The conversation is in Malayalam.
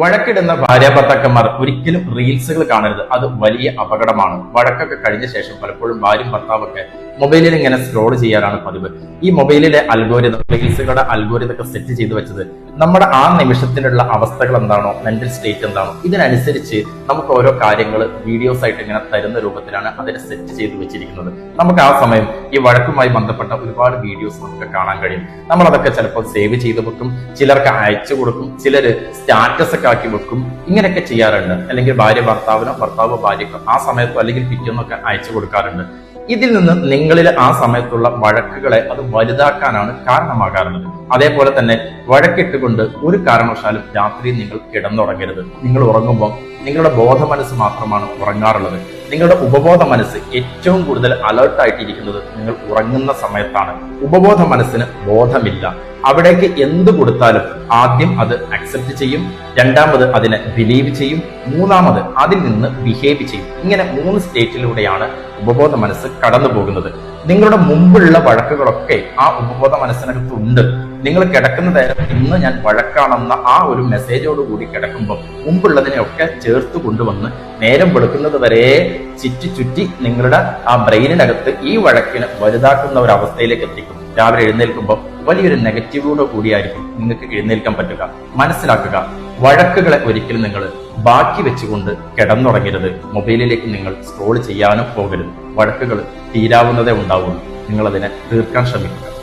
വഴക്കിടുന്ന ഭാര്യ ഭാര്യാഭർത്താക്കന്മാർ ഒരിക്കലും റീൽസുകൾ കാണരുത്. അത് വലിയ അപകടമാണ്. വഴക്കൊക്കെ കഴിഞ്ഞ ശേഷം പലപ്പോഴും ഭാര്യയും ഭർത്താവൊക്കെ മൊബൈലിൽ ഇങ്ങനെ സ്ക്രോൾ ചെയ്യാറാണ് പതിവ്. ഈ മൊബൈലിലെ അൽഗോരിതം റീൽസുകളുടെ അൽഗോരിതൊക്കെ സെറ്റ് ചെയ്തു വെച്ചത് നമ്മുടെ ആ നിമിഷത്തിലുള്ള അവസ്ഥകൾ എന്താണോ മെന്റൽ സ്റ്റേറ്റ് എന്താണോ ഇതിനനുസരിച്ച് നമുക്ക് ഓരോ കാര്യങ്ങൾ വീഡിയോസ് ആയിട്ട് ഇങ്ങനെ തരുന്ന രൂപത്തിലാണ് അതിനെ സെറ്റ് ചെയ്തു വെച്ചിരിക്കുന്നത്. നമുക്ക് ആ സമയം ഈ വഴക്കുമായി ബന്ധപ്പെട്ട ഒരുപാട് വീഡിയോസ് നമുക്ക് കാണാൻ കഴിയും. നമ്മൾ അതൊക്കെ ചിലപ്പോൾ സേവ് ചെയ്ത് വെക്കും ചിലർക്ക് അയച്ചു കൊടുക്കും ചിലർ സ്റ്റാറ്റസ് ഒക്കെ ആക്കി വെക്കും. ഇങ്ങനെയൊക്കെ ചെയ്യാറുണ്ട്. അല്ലെങ്കിൽ ഭാര്യ ഭർത്താവിനോ ഭർത്താവ് ഭാര്യക്കോ ആ സമയത്തോ അല്ലെങ്കിൽ പിറ്റേന്നൊക്കെ അയച്ചു കൊടുക്കാറുണ്ട്. ഇതിൽ നിന്ന് നിങ്ങളിൽ ആ സമയത്തുള്ള വഴക്കുകളെ അത് വലുതാക്കാനാണ് കാരണമാകാറുള്ളത്. അതേപോലെ തന്നെ വഴക്കിട്ടുകൊണ്ട് ഒരു കാരണവശാലും രാത്രി നിങ്ങൾ കിടന്നുറങ്ങരുത്. നിങ്ങൾ ഉറങ്ങുമ്പോൾ നിങ്ങളുടെ ബോധ മനസ്സ് മാത്രമാണ് ഉറങ്ങാറുള്ളത്. നിങ്ങളുടെ ഉപബോധ മനസ്സ് ഏറ്റവും കൂടുതൽ അലേർട്ടായിട്ടിരിക്കുന്നത് നിങ്ങൾ ഉറങ്ങുന്ന സമയത്താണ്. ഉപബോധ മനസ്സിന് ബോധമില്ല. അവിടേക്ക് എന്ത് കൊടുത്താലും ആദ്യം അത് അക്സെപ്റ്റ് ചെയ്യും. രണ്ടാമത് അതിനെ ബിലീവ് ചെയ്യും. മൂന്നാമത് അതിൽ നിന്ന് ബിഹേവ് ചെയ്യും. ഇങ്ങനെ മൂന്ന് സ്റ്റേറ്റിലൂടെയാണ് ഉപബോധ മനസ്സ് കടന്നു പോകുന്നത് നിങ്ങളുടെ മുമ്പുള്ള വഴക്കുകളൊക്കെ ആ ഉപബോധ മനസ്സിനകത്തുണ്ട് നിങ്ങൾ കിടക്കുന്ന നേരം ഇന്ന് ഞാൻ വഴക്കാണെന്ന ആ ഒരു മെസ്സേജോട് കൂടി കിടക്കുമ്പോൾ മുമ്പുള്ളതിനെയൊക്കെ ചേർത്ത് കൊണ്ടുവന്ന് നേരം വെളുക്കുന്നത് വരെ ചുറ്റി ചുറ്റി നിങ്ങളുടെ ആ ബ്രെയിനിനകത്ത് ഈ വഴക്കിനെ വലുതാക്കുന്ന ഒരു അവസ്ഥയിലേക്ക് എത്തിക്കും. രാവിലെ എഴുന്നേൽക്കുമ്പോൾ വലിയൊരു നെഗറ്റീവോട് കൂടിയായിരിക്കും നിങ്ങൾക്ക് എഴുന്നേൽക്കാൻ പറ്റുക. മനസ്സിലാക്കുക. വഴക്കുകളെ ഒരിക്കലും നിങ്ങൾ ബാക്കി വെച്ചുകൊണ്ട് കിടന്നുറങ്ങരുത്. മൊബൈലിലേക്ക് നിങ്ങൾ സ്ക്രോൾ ചെയ്യാനും പോകരുത്. വഴക്കുകൾ തീരാവുന്നതേ ഉണ്ടാവുള്ളൂ. നിങ്ങൾ അതിനെ തീർക്കാൻ ശ്രമിക്കുക.